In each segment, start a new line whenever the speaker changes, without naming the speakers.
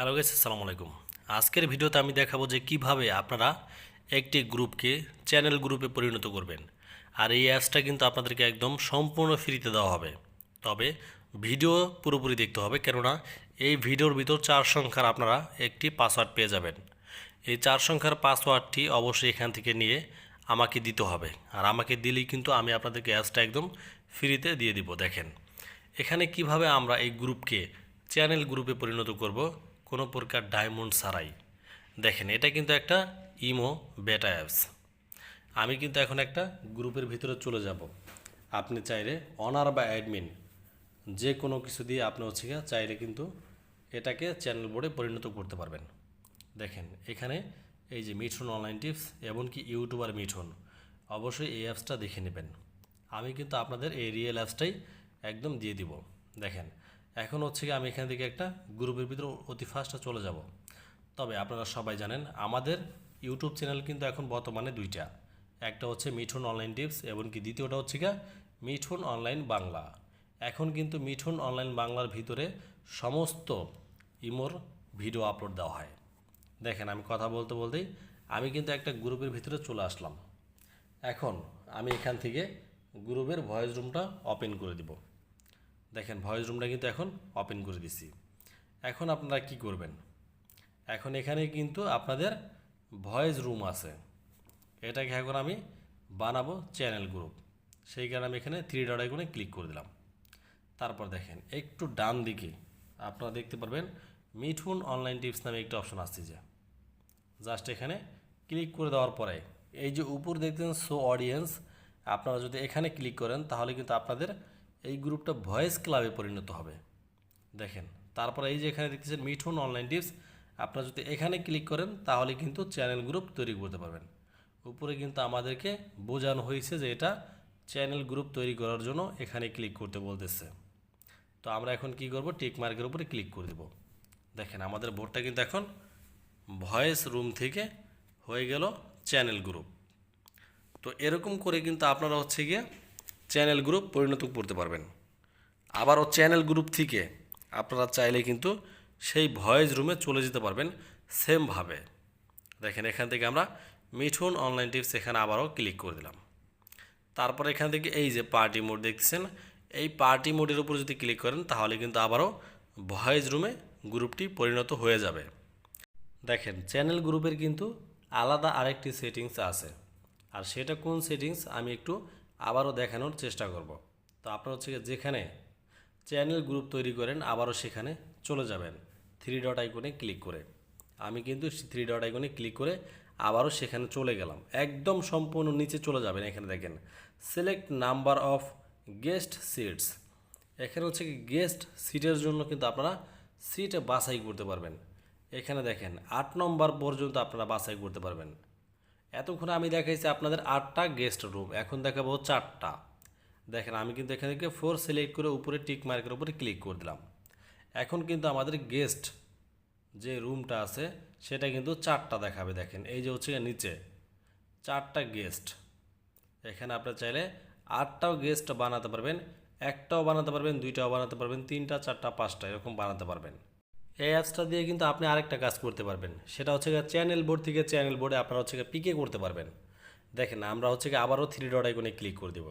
Hello guys আসসালামু আলাইকুম। আজকের ভিডিওতে আমি দেখাবো যে কীভাবে আপনারা একটি গ্রুপকে চ্যানেল গ্রুপে পরিণত করবেন। আর এই অ্যাপসটা কিন্তু আপনাদেরকে একদম সম্পূর্ণ ফ্রিতে দেওয়া হবে। তবে ভিডিও পুরোপুরি দেখতে হবে, কেননা এই ভিডিওর ভিতর চার সংখ্যার আপনারা একটি পাসওয়ার্ড পেয়ে যাবেন। এই চার সংখ্যার পাসওয়ার্ডটি অবশ্যই এখান থেকে নিয়ে আমাকে দিতে হবে। আর আমাকে দিলেই কিন্তু আমি আপনাদেরকে অ্যাপসটা একদম ফ্রিতে দিয়ে দিব, দেখেন। এখানে কীভাবে আমরা এই গ্রুপকে চ্যানেল গ্রুপে পরিণত করব কোনো প্রকার ডায়মন্ড ছাড়াই। দেখেন, এটা কিন্তু একটা ইমো বেটা অ্যাপস আমি কিন্তু এখন একটা গ্রুপের ভিতরে চলে যাব। আপনি চাইলে অনার বা অ্যাডমিন যে কোনো কিছু দিয়ে আপনি হচ্ছে চাইলে কিন্তু এটাকে চ্যানেল বোর্ডে পরিণত করতে পারবেন। দেখেন, এখানে এই যে মিঠুন অনলাইন টিপস এমনকি ইউটিউবার মিঠুন, অবশ্যই এই অ্যাপসটা দেখে নেবেন। আমি কিন্তু আপনাদের এই রিয়েল অ্যাপসটাই একদম দিয়ে দিব। দেখেন এখন হচ্ছে কি আমি এখান থেকে একটা গ্রুপের ভিতরে অতি ফাস্টে চলে যাব। তবে আপনারা সবাই জানেন, আমাদের ইউটিউব চ্যানেল কিন্তু এখন বর্তমানে দুইটা। একটা হচ্ছে মিঠুন অনলাইন টিপস এবং কি দ্বিতীয়টা হচ্ছে গিয়া মিঠুন অনলাইন বাংলা। এখন কিন্তু মিঠুন অনলাইন বাংলার ভিতরে সমস্ত ইমোর ভিডিও আপলোড দেওয়া হয়। দেখেন, আমি কথা বলতে বলতেই আমি কিন্তু একটা গ্রুপের ভিতরে চলে আসলাম। এখন আমি এখান থেকে গ্রুপের ভয়েস রুমটা ওপেন করে দিব। দেখেন ভয়েস রুমটা কিন্তু এখন ওপেন করে দিছি। এখন আপনারা কি করবেন? এখন এখানে কিন্তু আপনাদের ভয়েস রুম আছে। এটাকে এখন আমি বানাবো চ্যানেল গ্রুপ সেই কারণে আমি এখানে থ্রি ডট আইকনে ক্লিক করে দিলাম। তারপর দেখেন, একটু ডান দিকে আপনারা দেখতে পারবেন মিঠুন অনলাইন টিপস নামে একটা অপশন আসছে যে। জাস্ট এখানে ক্লিক করে দেওয়ার পরে, এই যে উপর দেখতেন শো অডিয়েন্স আপনারা যদি এখানে ক্লিক করেন, তাহলে কিন্তু আপনাদের এই গ্রুপটা ভয়েস ক্লাবে পরিণত হবে। দেখেন, তারপরে এই যে এখানে দেখতেছেন মিঠুন অনলাইন টিপস। আপনারা যদি এখানে ক্লিক করেন, তাহলে কিন্তু চ্যানেল গ্রুপ তৈরি করতে পারবেন। উপরে কিন্তু আমাদেরকে বোঝানো হয়েছে যে এটা চ্যানেল গ্রুপ তৈরি করার জন্য এখানে ক্লিক করতে বলতেছে। তো আমরা এখন কি করব? টিক মার্কের উপরে ক্লিক করে দেব। দেখেন, আমাদের বোর্ডটা কিন্তু এখন ভয়েস রুম থেকে হয়ে গেল চ্যানেল গ্রুপ। তো এরকম করে কিন্তু আপনারা হচ্ছে গিয়ে চ্যানেল গ্রুপ পরিণত করতে পারবেন। আবারও চ্যানেল গ্রুপ থেকে আপনারা চাইলে কিন্তু সেই ভয়েস রুমে চলে যেতে পারবেন সেমভাবে। দেখেন, এখান থেকে আমরা মিঠুন অনলাইন টিপস এখানে আবারও ক্লিক করে দিলাম। তারপর এখান থেকে এই যে পার্টি মোড দেখছেন, এই পার্টি মোডের উপর যদি ক্লিক করেন, তাহলে কিন্তু আবারও ভয়েস রুমে গ্রুপটি পরিণত হয়ে যাবে। দেখেন, চ্যানেল গ্রুপের কিন্তু আলাদা আরেকটি সেটিংস আছে। আর সেটা কোন সেটিংস আমি একটু আবারও দেখানোর চেষ্টা করব। তো আপনার হচ্ছে যেখানে চ্যানেল গ্রুপ তৈরি করেন, আবারও সেখানে চলে যাবেন থ্রি ডট আইকনে ক্লিক করে। আমি কিন্তু থ্রি ডট আইকনে ক্লিক করে আবারও সেখানে চলে গেলাম। একদম সম্পূর্ণ নিচে চলে যাবেন এখানে দেখেন। Select number of guest seats এখানে হচ্ছে কি গেস্ট সিটের জন্য কিন্তু আপনারা সিট বাছাই করতে পারবেন। এখানে দেখেন, আট নম্বর পর্যন্ত আপনারা বাছাই করতে পারবেন। এতক্ষণ আমি দেখাইছি আপনাদের আটটা গেস্ট রুম এখন দেখাবো চারটা। দেখেন, আমি কিন্তু এখান থেকে ফোর সিলেক্ট করে উপরে টিক মার্কের উপরে ক্লিক করে দিলাম। এখন কিন্তু আমাদের গেস্ট যে রুমটা আছে, সেটা কিন্তু চারটা দেখাবে, দেখেন। এই যে হচ্ছে নিচে, চারটা গেস্ট এখানে আপনার চাইলে আটটাও গেস্ট বানাতে পারবেন, একটাও বানাতে পারবেন, দুইটাও বানাতে পারবেন, তিনটা, চারটা, পাঁচটা, এরকম বানাতে পারবেন। এই অ্যাপসটা দিয়ে কিন্তু আপনি আরেকটা কাজ করতে পারবেন। সেটা হচ্ছে চ্যানেল বোর্ড থেকে চ্যানেল বোর্ডে আপনারা হচ্ছে পিকে করতে পারবেন। দেখেন, আমরা হচ্ছে আবারও থ্রি ডট আইকনে ক্লিক করে দেব।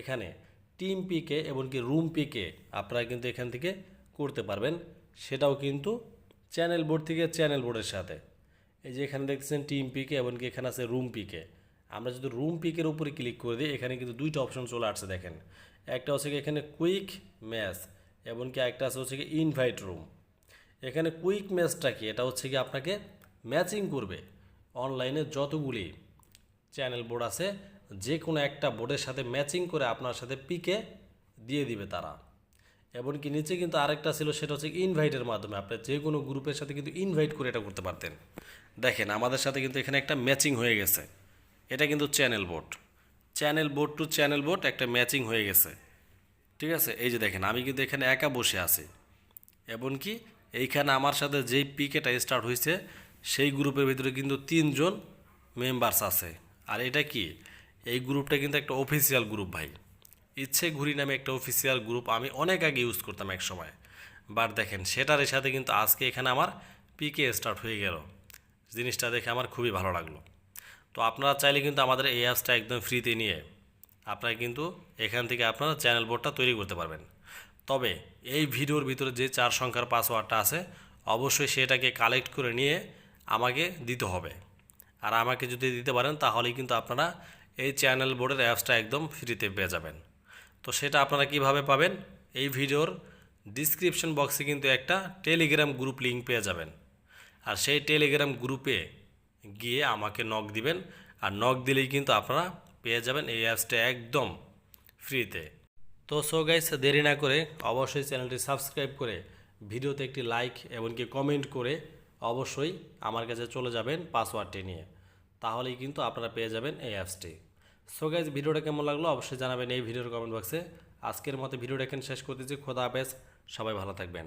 এখানে টিম পিকে এমনকি রুম পিকে আপনারা কিন্তু এখান থেকে করতে পারবেন। সেটাও কিন্তু চ্যানেল বোর্ড থেকে চ্যানেল বোর্ডের সাথে। এই যে এখানে দেখতেছেন টিম পিকে এমনকি এখানে আছে রুম পিকে আমরা যদি রুম পিকের উপরে ক্লিক করে দিই, এখানে কিন্তু দুইটা অপশন চলে আসছে দেখেন। একটা হচ্ছে এখানে কুইক ম্যাচ এমনকি একটা আছে হচ্ছে ইনভাইট রুম এখানে কুইক ম্যাচটা কি? এটা হচ্ছে কি আপনাকে ম্যাচিং করবে। অনলাইনে যতগুলি চ্যানেল বোর্ড আছে যে কোনো একটা বোর্ডের সাথে ম্যাচিং করে আপনার সাথে পিকে দিয়ে দিবে তারা। এমনকি নিচে কিন্তু আরেকটা ছিল, সেটা হচ্ছে ইনভাইটের মাধ্যমে। আপনি যে কোনো গ্রুপের সাথে কিন্তু ইনভাইট করে এটা করতে পারতেন। দেখেন, আমাদের সাথে কিন্তু এখানে একটা ম্যাচিং হয়ে গেছে। এটা কিন্তু channel board channel board to channel board একটা ম্যাচিং হয়ে গেছে। ঠিক আছে? এই যে দেখেন, আমি কিন্তু এখানে একা বসে আছি। এমনকি এইখানে আমার সাথে যেই পিকেটা স্টার্ট হয়েছে সেই গ্রুপের ভিতরে কিন্তু তিনজন মেম্বার্স আছে। আর এটা কি? এই গ্রুপটা কিন্তু একটা অফিসিয়াল গ্রুপ ভাই। ইচ্ছে ঘুরি নামে একটা অফিসিয়াল গ্রুপ আমি অনেক আগে ইউজ করতাম এক সময়। বাট দেখেন, সেটার সাথে কিন্তু আজকে এখানে আমার পিকে স্টার্ট হয়ে গেল। জিনিসটা দেখে আমার খুবই ভালো লাগল। তো আপনারা চাইলে কিন্তু আমাদের এই অ্যাপসটা একদম ফ্রিতে নিয়ে আপনারা কিন্তু এখান থেকে আপনারা চ্যানেল বোর্ডটা তৈরি করতে পারবেন। তবে এই ভিডিওর ভিতরে যে চার সংখ্যার পাসওয়ার্ডটা আছে, অবশ্যই সেটাকে কালেক্ট করে নিয়ে আমাকে দিতে হবে। আর আমাকে যদি দিতে পারেন তাহলেই কিন্তু আপনারা এই চ্যানেল বোর্ডের অ্যাপসটা একদম ফ্রিতে পেয়ে যাবেন। তো সেটা আপনারা কীভাবে পাবেন? এই ভিডিওর ডিসক্রিপশন বক্সে কিন্তু একটা টেলিগ্রাম গ্রুপ লিঙ্ক পেয়ে যাবেন। আর সেই টেলিগ্রাম গ্রুপে গিয়ে আমাকে নক দিবেন। আর নক দিলেই কিন্তু আপনারা পেয়ে যাবেন এই অ্যাপসটা একদম ফ্রিতে তো সো গাইস দেরি না করে অবশ্যই চ্যানেলটি সাবস্ক্রাইব করে ভিডিওতে একটি লাইক এমনকি কমেন্ট করে অবশ্যই আমার কাছে চলে যাবেন পাসওয়ার্ডটি নিয়ে। তাহলেই কিন্তু আপনারা পেয়ে যাবেন এই অ্যাপসটি সো গাইজ ভিডিওটা কেমন লাগল অবশ্যই জানাবেন এই ভিডিওর কমেন্ট বক্সে আজকের মতো ভিডিওটা এখানে শেষ করতেছি। খোদা হাফেজ। সবাই ভালো থাকবেন।